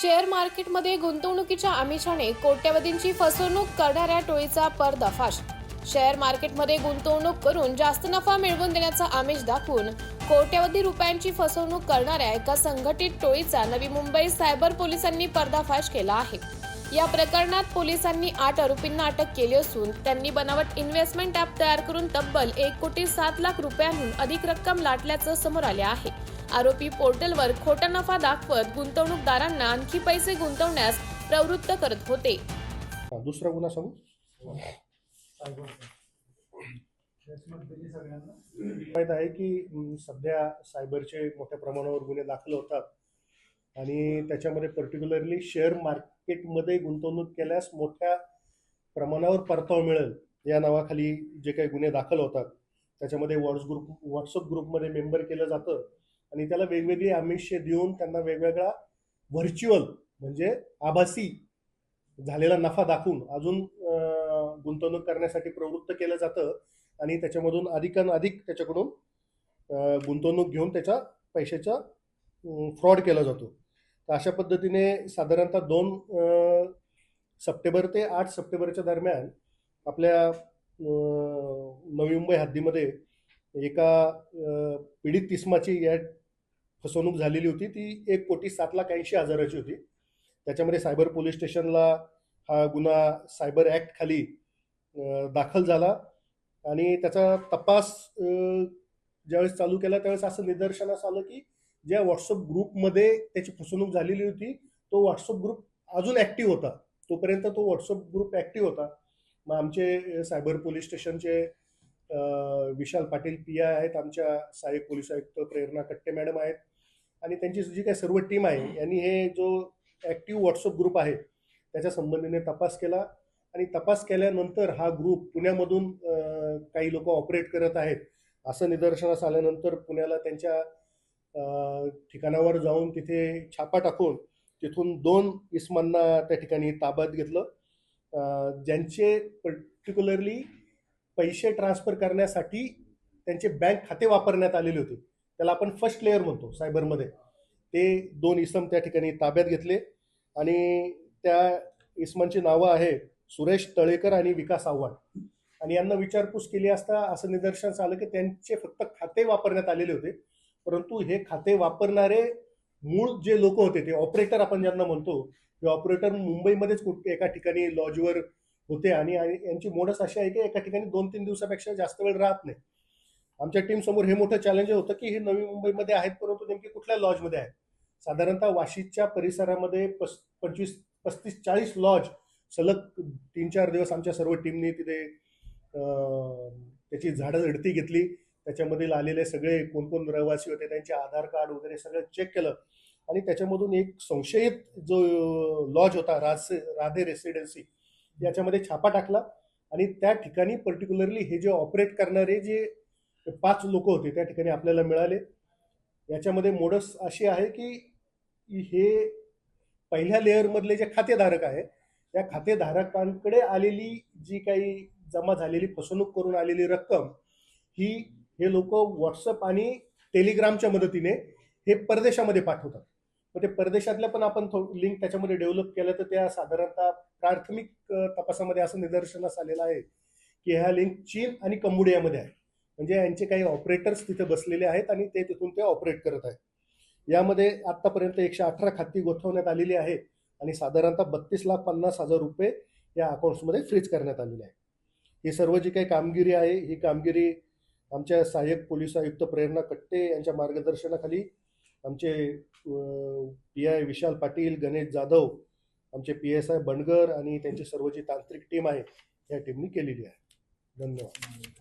Share मार्केटमध्ये गुंतवणुकीच्या आमिषाने कोट्यवधींची फसवणूक करणाऱ्या टोळीचा पर्दाफाश. शेअर मार्केटमध्ये गुंतवणूक करून जास्त नफा मिळवून देण्याचा आमिष दाखवून कोट्यवधी रुपयांची फसवणूक करणाऱ्या एका संघटित टोळीचा नवी मुंबई सायबर पोलिसांनी पर्दाफाश केला आहे. या प्रकरणात पोलिसांनी आठ आरोपींना अटक केली असून त्यांनी बनावट इन्व्हेस्टमेंट ॲप तयार करून तब्बल एक कोटी सात लाख रुपयांहून अधिक रक्कम लाटल्याचं समोर आले आहे. आरोपी पोर्टलवर खोटा नफा दाखवत गुंतवणूकदारांना आणखी पैसे गुंतवण्यास प्रवृत्त करत होते. दुसरा गुन्हा सांगू? माहीत आहे की सध्या सायबरचे मोठ्या प्रमाणावर गुन्हे दाखल होतात. आणि त्याच्यामध्ये पर्टिक्युलरली शेअर मार्केटमध्ये गुंतवणूक केल्यास मोठ्या प्रमाणावर परतावा मिळेल. या नावाखाली जे काही गुन्हे दाखल होतात त्याच्यामध्ये व्हॉट्स ग्रुप व्हॉट्सअप ग्रुपमध्ये मेंबर केलं जातं. आणि त्याला वेगवेगळी आमिषे देऊन त्यांना वेगवेगळा व्हर्च्युअल म्हणजे आभासी झालेला नफा दाखवून अजून गुंतवणूक करण्यासाठी प्रवृत्त केलं जातं आणि त्याच्यामधून अधिकान अधिक त्याच्याकडून गुंतवणूक घेऊन त्याच्या पैशाचा फ्रॉड केला जातो. तर अशा पद्धतीने साधारणतः दोन सप्टेंबर ते आठ सप्टेंबरच्या दरम्यान आपल्या नवी मुंबई हद्दीमध्ये एका पीडित तिस्माची या फसवणूक झालेली होती. ती एक कोटी सात लाख ऐंशी हजाराची होती. त्याच्यामध्ये सायबर पोलीस स्टेशनला हा गुन्हा सायबर ॲक्ट खाली दाखल झाला. आणि त्याचा तपास ज्यावेळेस चालू केला त्यावेळेस असं निदर्शनास आलं की ज्या व्हॉट्सअप ग्रुपमध्ये त्याची फसवणूक झालेली होती तो व्हॉट्सअप ग्रुप अजून ॲक्टिव्ह होता. तोपर्यंत तो व्हॉट्सअप ग्रुप ॲक्टिव्ह होता. मग आमचे सायबर पोलीस स्टेशनचे विशाल पाटील पी आय आहेत आमच्या सहाय्यक पोलीस आयुक्त प्रेरणा कट्टे मॅडम आहेत. आणि त्यांची जी काही सर्व टीम आहे यांनी हे जो ॲक्टिव्ह व्हॉट्सअप ग्रुप आहे त्याच्या संबंधीने तपास केला. आणि तपास केल्यानंतर हा ग्रुप पुण्यामधून काही लोक ऑपरेट करत आहेत. असं निदर्शनास आल्यानंतर पुण्याला त्यांच्या ठिकाणावर जाऊन तिथे छापा टाकून तिथून दोन इस्मांना त्या ठिकाणी ताब्यात घेतलं. ज्यांचे पर्टिक्युलरली पैसे ट्रान्सफर करण्यासाठी त्यांचे बँक खाते वापरण्यात आलेले होते. त्याला आपण फर्स्ट लेअर म्हणतो सायबरमध्ये ते दोन इसम त्या ठिकाणी ताब्यात घेतले आणि त्या इसमांची नावं आहे सुरेश तळेकर आणि विकास आव्हाड. आणि यांना विचारपूस केली असता असं निदर्शनास आलं की त्यांचे फक्त खाते वापरण्यात आलेले होते. परंतु हे खाते वापरणारे मूळ जे लोक होते ते ऑपरेटर आपण ज्यांना म्हणतो ते ऑपरेटर मुंबईमध्येच कुठे एका ठिकाणी लॉजवर होते. आणि आणि यांची मोडस अशी आहे की एका ठिकाणी दोन तीन दिवसापेक्षा जास्त वेळ राहत नाही. आमच्या टीम समोर हे मोठं चॅलेंज होतं की हे नवी मुंबईमध्ये आहेत परंतु नेमके कुठल्या लॉजमध्ये आहेत? साधारणतः वाशीच्या परिसरामध्ये पस पंचवीस पस्तीस चाळीस लॉज सलग तीन चार दिवस आमच्या सर्व टीमनी तिथे त्याची झाडं झडती घेतली. त्याच्यामधील आलेले सगळे कोण कोण रहिवासी होते त्यांचे आधार कार्ड वगैरे सगळं चेक केलं. आणि त्याच्यामधून एक संशयित जो लॉज होता राज राधे रेसिडेन्सी याच्यामध्ये छापा टाकला आणि त्या ठिकाणी पर्टिक्युलरली हे जे ऑपरेट करणारे जे पाच लोक होते त्या ठिकाणी आपल्याला मिळाले. याच्यामध्ये मोडस अशी आहे की हे पहिल्या लेअरमधले जे खातेधारक आहे त्या खातेधारकांकडे आलेली जी काही जमा झालेली फसवणूक करून आलेली रक्कम ही हे लोक व्हॉट्सअप आणि टेलिग्रामच्या मदतीने हे परदेशामध्ये पाठवतात. मग ते परदेशातल्या पण आपण लिंक त्याच्यामध्ये डेव्हलप केलं तर त्या साधारणतः प्राथमिक तपासामध्ये असं निदर्शनास आलेलं आहे की ह्या लिंक चीन आणि कंबोडियामध्ये आहे. म्हणजे यांचे काही ऑपरेटर्स तिथे बसलेले आहेत आणि ते तिथून ते ऑपरेट करत आहेत. यामध्ये आत्तापर्यंत एकशे अठरा खाती गोठवण्यात आलेली आहे आणि साधारणतः बत्तीस लाख पन्नास हजार रुपये या अकाउंट्समध्ये फ्रीज करण्यात आलेले आहे. ही सर्व जी काही कामगिरी आहे ही कामगिरी आमच्या सहाय्यक पोलीस आयुक्त प्रेरणा कट्टे यांच्या मार्गदर्शनाखाली आमचे पी आय विशाल पाटील गणेश जाधव आमचे पी एस आय बंडगर आणि त्यांची सर्व जी तांत्रिक टीम आहे या टीमनी केलेली आहे. धन्यवाद.